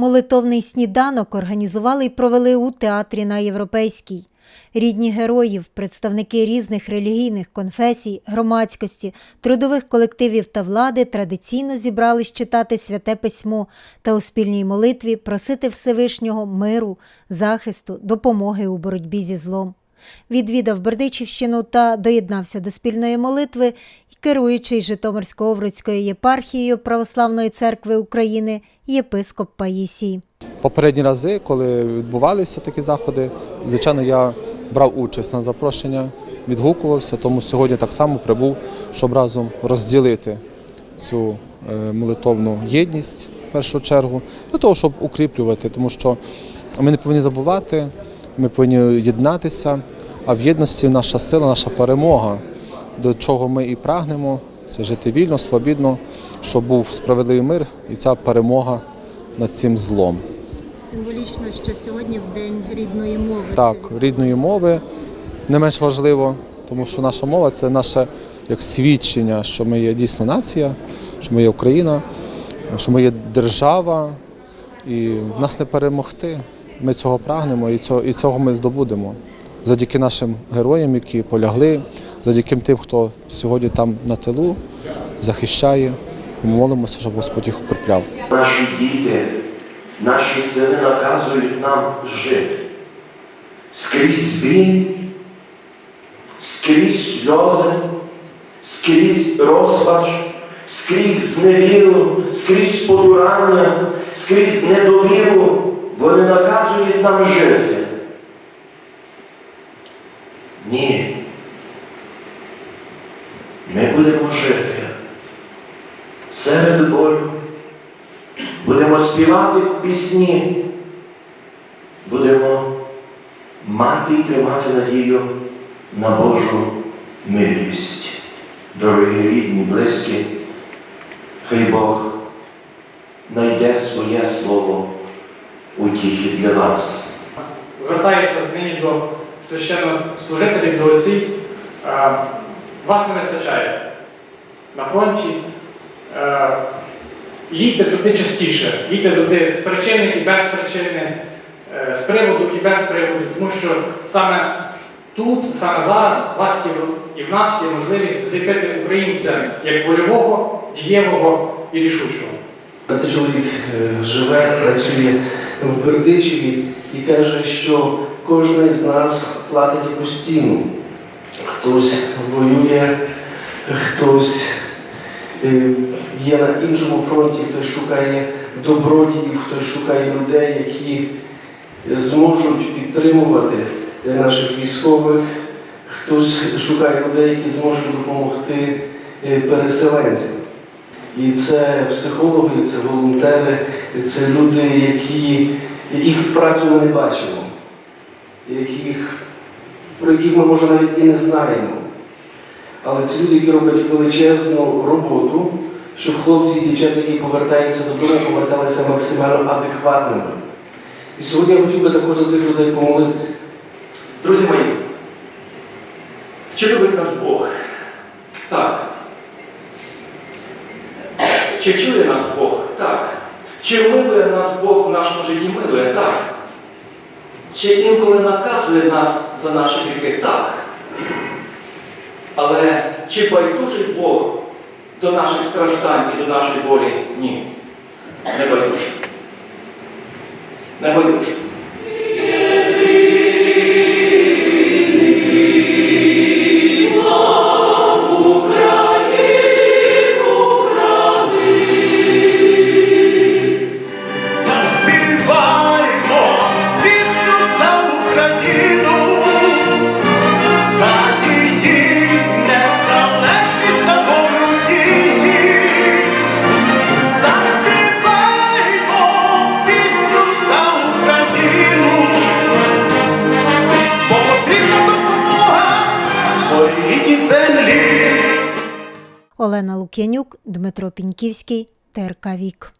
Молитовний сніданок організували і провели у театрі на Європейській. Рідні героїв, представники різних релігійних конфесій, громадськості, трудових колективів та влади традиційно зібрались читати святе письмо та у спільній молитві просити Всевишнього миру, захисту, допомоги у боротьбі зі злом. Відвідав Бердичівщину та доєднався до спільної молитви керуючий Житомирсько-Овруцькою єпархією Православної церкви України єпископ Паїсій. Попередні рази, коли відбувалися такі заходи, звичайно, я брав участь на запрошення, відгукувався, тому сьогодні так само прибув, щоб разом розділити цю е, молитовну єдність в першу чергу, для того, щоб укріплювати, тому що ми не повинні забувати, ми повинні єднатися, а в єдності наша сила, наша перемога, до чого ми і прагнемо, це жити вільно, свобідно, щоб був справедливий мир і ця перемога над цим злом. Символічно, що сьогодні в день рідної мови. Так, рідної мови не менш важливо, тому що наша мова це наше як свідчення, що ми є дійсно нація, що ми є Україна, що ми є держава, і нас не перемогти. Ми цього прагнемо і цього, і цього ми здобудемо. Завдяки нашим героям, які полягли, завдяки тим, хто сьогодні там на тилу захищає. Молимося, щоб Господь їх укріпляв. Наші діти, наші сини наказують нам жити. Скрізь біль, скрізь сльози, скрізь розпач, скрізь зневіру, скрізь подурання, скрізь недовіру. Вони наказують нам жити. Ні. Ми будемо жити серед болю. Будемо співати пісні, будемо мати і тримати надію на Божу милість. Дорогі рідні, близькі, хай Бог знайде своє слово утіхи для вас. звертається нині до священнослужителів, до. Е, Вас не вистачає на фронті. Їдьте туди частіше, їдьте туди з причини і без причини, е, з приводу і без приводу, тому що саме тут, саме зараз, у вас є і в нас є можливість зліпити українця як вольового, дієвого і рішучого. Цей чоловік е, живе, працює в Бердичеві і каже, що кожен з нас платить якусь ціну. Хтось воює, хтось е, є на іншому фронті, хтось шукає добродіїв, хтось шукає людей, які зможуть підтримувати наших військових, хтось шукає людей, які зможуть допомогти е, переселенцям. І це психологи, це волонтери, це люди, які, яких працю ми не бачимо, яких, про яких ми може навіть і не знаємо. Але це люди, які роблять величезну роботу, щоб хлопці і дівчата, які повертаються додому, поверталися максимально адекватними. І сьогодні я хотів би також за цих людей помолитися. Друзі мої, чи любить нас Бог? Так. Чи чує нас Бог? Так. Чи милує нас Бог в нашому житті? Милує? Так. Чи інколи наказує нас за наші гріхи? Так. Але чи байдужий Бог до наших страждань і до нашої болі? Ні. Не байдужий. Не байдужий. Олена Лук'янюк, Дмитро Піньківський, ТРК Вік.